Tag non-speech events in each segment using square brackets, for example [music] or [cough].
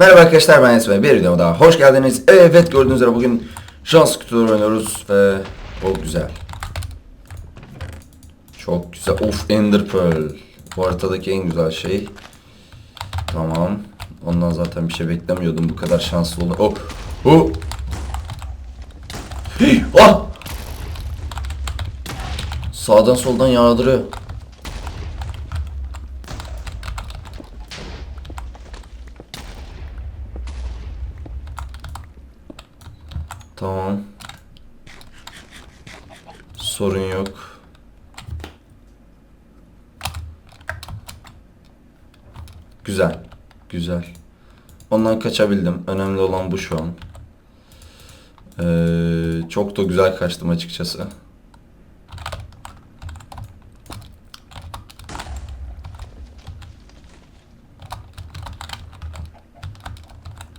Merhaba arkadaşlar ben Esme. Bir videoma daha hoş geldiniz. Evet gördüğünüz üzere bugün şans kutuları oynuyoruz ve çok güzel. Çok güzel. Of Ender Pearl. Bu haritadaki en güzel şey. Tamam. Ondan zaten bir şey beklemiyordum. Bu kadar şanslı olur. Oh. Oh. Hey. Ah. Sağdan soldan yağdırıyor. Tamam. Sorun yok. Güzel. Güzel. Ondan kaçabildim. Önemli olan bu şu an. Ee, çok da güzel kaçtım açıkçası.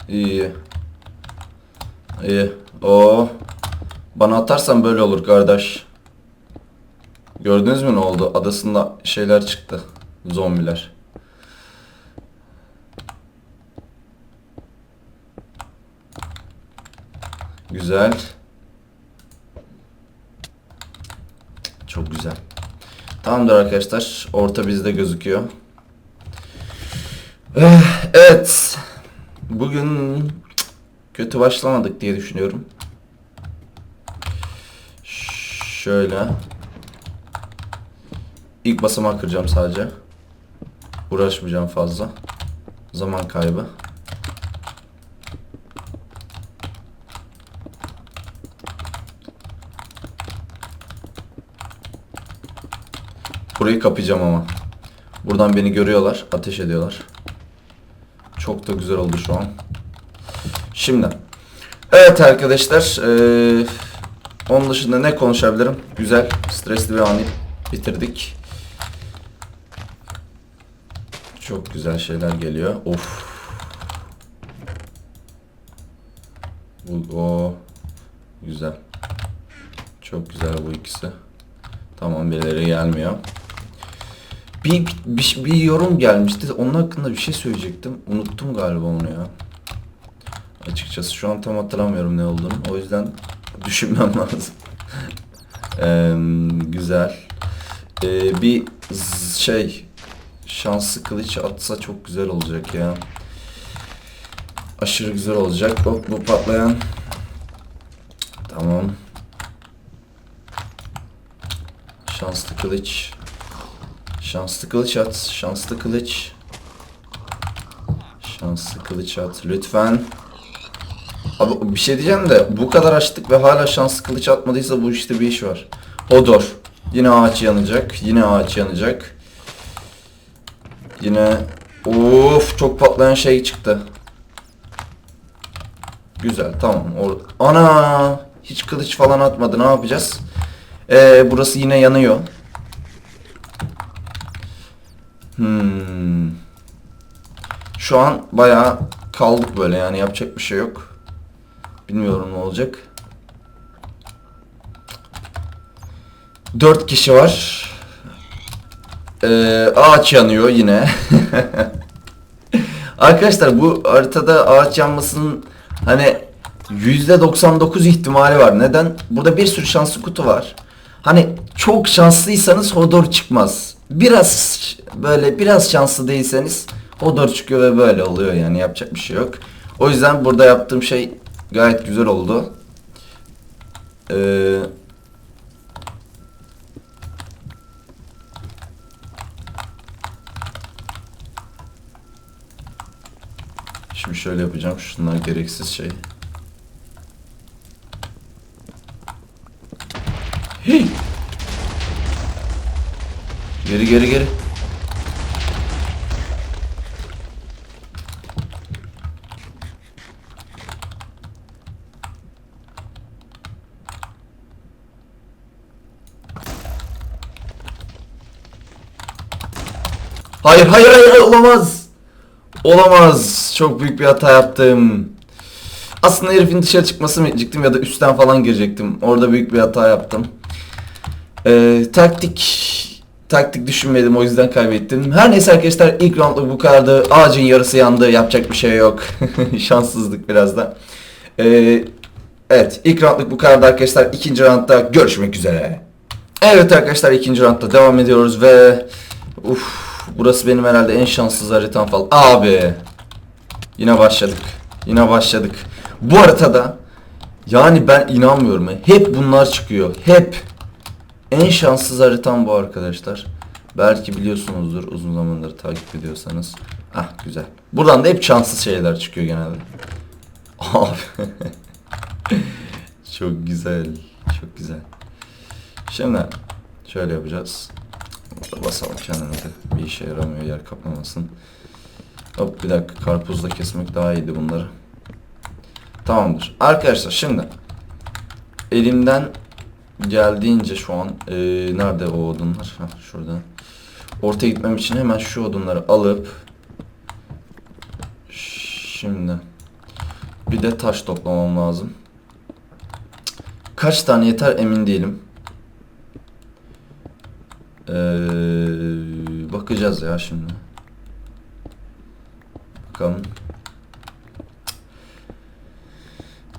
İyi. İyi. O bana atarsan böyle olur kardeş. Gördünüz mü ne oldu? Adasında şeyler çıktı. Zombiler. Güzel. Çok güzel. Tamamdır arkadaşlar. Orta bizde gözüküyor. Eh, Evet. Bugün kötü başlamadık diye düşünüyorum. Şöyle. İlk basamak kıracağım sadece. Uğraşmayacağım fazla. Zaman kaybı. Burayı kapayacağım ama. Buradan beni görüyorlar, ateş ediyorlar. Çok da güzel oldu şu an. Şimdi. Evet arkadaşlar. eee, onun dışında ne konuşabilirim? Güzel. Stresli bir anı bitirdik. Çok güzel şeyler geliyor. Of. Bu o güzel. Çok güzel bu ikisi. Tamam birileri gelmiyor. Bir, bir, bir yorum gelmişti. Onun hakkında bir şey söyleyecektim. Unuttum galiba onu ya. Açıkçası şu an tam hatırlamıyorum ne olduğunu. O yüzden [laughs] düşünmem lazım. [laughs] Eee, güzel. Eee, bir şey şanslı kılıç atsa çok güzel olacak ya. Aşırı güzel olacak. Hop bu patlayan. Tamam. Şanslı kılıç. Şanslı kılıç at. Şanslı kılıç. Şanslı kılıç at. Lütfen. Abi bir şey diyeceğim de bu kadar açtık ve hala şanslı kılıç atmadıysa bu işte bir iş var. Hodor. Yine ağaç yanacak. Yine ağaç yanacak. Yine of çok patlayan şey çıktı. Güzel tamam. Or Ana hiç kılıç falan atmadı. Ne yapacağız? Ee, burası yine yanıyor. Hmm. Şu an bayağı kaldık böyle yani yapacak bir şey yok. Bilmiyorum ne olacak. Dört kişi var. Ee, ağaç yanıyor yine. [laughs] Arkadaşlar bu haritada ağaç yanmasının hani %99 ihtimali var. Neden? Burada bir sürü şanslı kutu var. Hani çok şanslıysanız Hodor çıkmaz. Biraz böyle biraz şanslı değilseniz Hodor çıkıyor ve böyle oluyor yani yapacak bir şey yok. O yüzden burada yaptığım şey gayet güzel oldu. Ee, Şimdi şöyle yapacağım. Şunlar gereksiz şey. Hey! Geri geri geri. Hayır hayır hayır olamaz. Olamaz. Çok büyük bir hata yaptım. Aslında herifin dışarı çıkması mı diyecektim ya da üstten falan girecektim. Orada büyük bir hata yaptım. Ee, taktik taktik düşünmedim o yüzden kaybettim. Her neyse arkadaşlar ilk roundluk bu kadardı. Ağacın yarısı yandı. Yapacak bir şey yok. [laughs] Şanssızlık biraz da. Ee, evet ilk roundluk bu kadardı arkadaşlar. İkinci roundda görüşmek üzere. Evet arkadaşlar ikinci roundda devam ediyoruz ve uf burası benim herhalde en şanssız haritam falan. Abi yine başladık. Yine başladık. Bu haritada yani ben inanmıyorum. Hep bunlar çıkıyor. Hep. En şanssız haritam bu arkadaşlar. Belki biliyorsunuzdur uzun zamandır takip ediyorsanız. Ah güzel. Buradan da hep şanssız şeyler çıkıyor genelde. Abi. [laughs] çok güzel. Çok güzel. Şimdi şöyle yapacağız. Burada basalım kendimize. Bir işe yaramıyor yer kaplamasın. Hop bir dakika karpuzla kesmek daha iyiydi bunları. Tamamdır. Arkadaşlar şimdi elimden geldiğince şu an eee, nerede o odunlar? Heh, şurada. Ortaya gitmem için hemen şu odunları alıp şimdi bir de taş toplamam lazım. Kaç tane yeter emin değilim. Eee, bakacağız ya şimdi. Bakalım.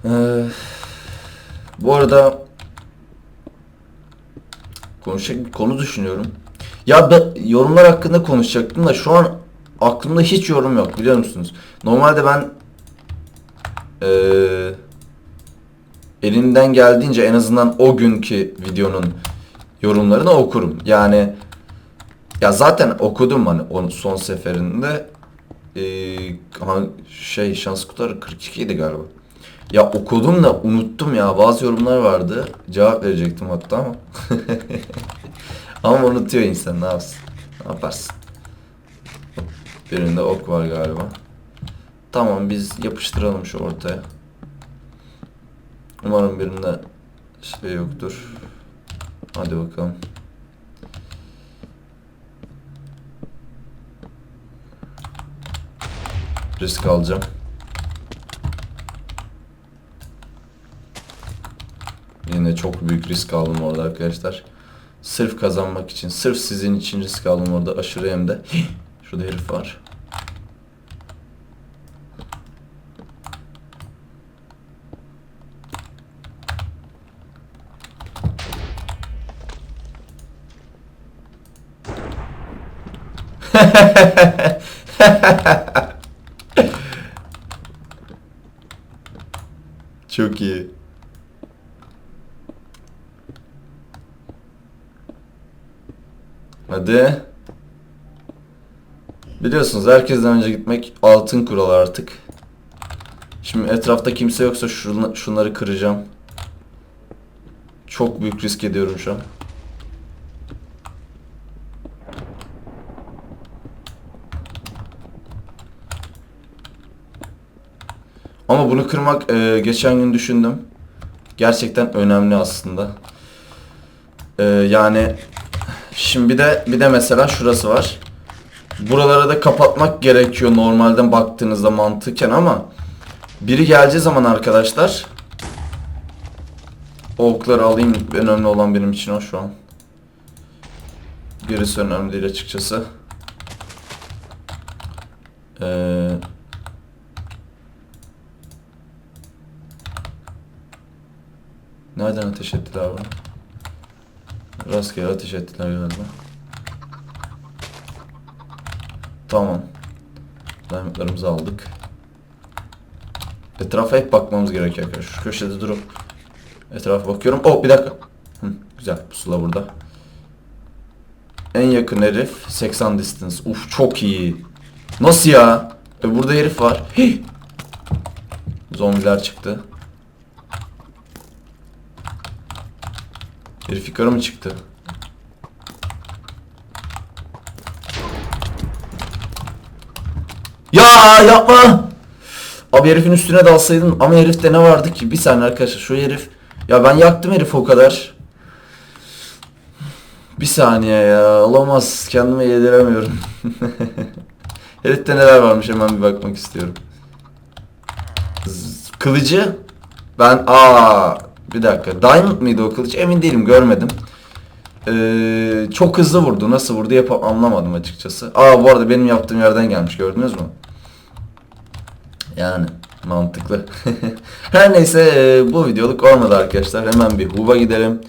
Eee, bu arada konuşacak bir konu düşünüyorum. Ya ben yorumlar hakkında konuşacaktım da şu an aklımda hiç yorum yok biliyor musunuz? Normalde ben eee elimden geldiğince en azından o günkü videonun yorumlarını okurum. Yani ya zaten okudum hani onun son seferinde ha- şey şans kutuları 42 idi galiba. Ya okudum da unuttum ya. Bazı yorumlar vardı. Cevap verecektim hatta ama. [laughs] ama unutuyor insan ne yapsın? Ne yaparsın? Birinde ok var galiba. Tamam biz yapıştıralım şu ortaya. Umarım birinde şey yoktur. Hadi bakalım. Risk alacağım. Yine çok büyük risk aldım orada arkadaşlar. Sırf kazanmak için, sırf sizin için risk aldım orada aşırı hem de. Şurada herif var. [laughs] Çok iyi. Hadi. Biliyorsunuz herkesten önce gitmek altın kural artık. Şimdi etrafta kimse yoksa şunları kıracağım. Çok büyük risk ediyorum şu an. Ama bunu kırmak e, geçen gün düşündüm. Gerçekten önemli aslında. E, yani Şimdi bir de bir de mesela şurası var. Buraları da kapatmak gerekiyor normalden baktığınızda mantıken ama biri geleceği zaman arkadaşlar o okları alayım önemli olan benim için o şu an. Gerisi önemli değil açıkçası. Ee, nereden ateş ettiler bunu? Rastgele ateş ettiler galiba. Tamam. Diamondlarımızı aldık. Etrafa hep bakmamız gerekiyor arkadaşlar. Şu köşede durup etrafa bakıyorum. Oh bir dakika. Hı, güzel pusula burada. En yakın herif 80 distance. Uf çok iyi. Nasıl ya? E, burada herif var. Hih. Zombiler çıktı. Herif yukarı mı çıktı? Ya yapma! Abi herifin üstüne dalsaydın ama herifte ne vardı ki? Bir saniye arkadaşlar şu herif... Ya ben yaktım herif o kadar. Bir saniye ya olamaz kendime yediremiyorum. [laughs] Herifte neler varmış hemen bir bakmak istiyorum. Kılıcı ben aa bir dakika Diamond mıydı o kılıç emin değilim görmedim. Ee, çok hızlı vurdu. Nasıl vurdu yapıp anlamadım açıkçası. Aa bu arada benim yaptığım yerden gelmiş gördünüz mü? Yani mantıklı. [laughs] Her neyse e, bu videoluk olmadı arkadaşlar. Hemen bir Hub'a gidelim.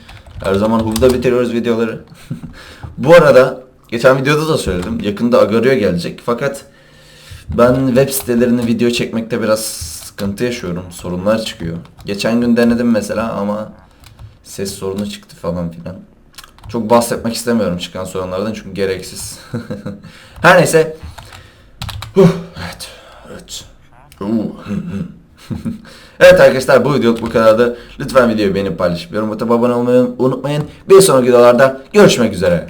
Her zaman Hub'da bitiriyoruz videoları. [laughs] bu arada geçen videoda da söyledim. Yakında Agario gelecek. Fakat ben web sitelerini video çekmekte biraz sıkıntı yaşıyorum. Sorunlar çıkıyor. Geçen gün denedim mesela ama ses sorunu çıktı falan filan. Çok bahsetmek istemiyorum çıkan sorunlardan çünkü gereksiz. [laughs] Her neyse. Evet. Evet. Uh, [laughs] evet arkadaşlar bu videoluk bu kadardı. Lütfen videoyu beğenip paylaşıp yorum atıp abone olmayı unutmayın. Bir sonraki videolarda görüşmek üzere.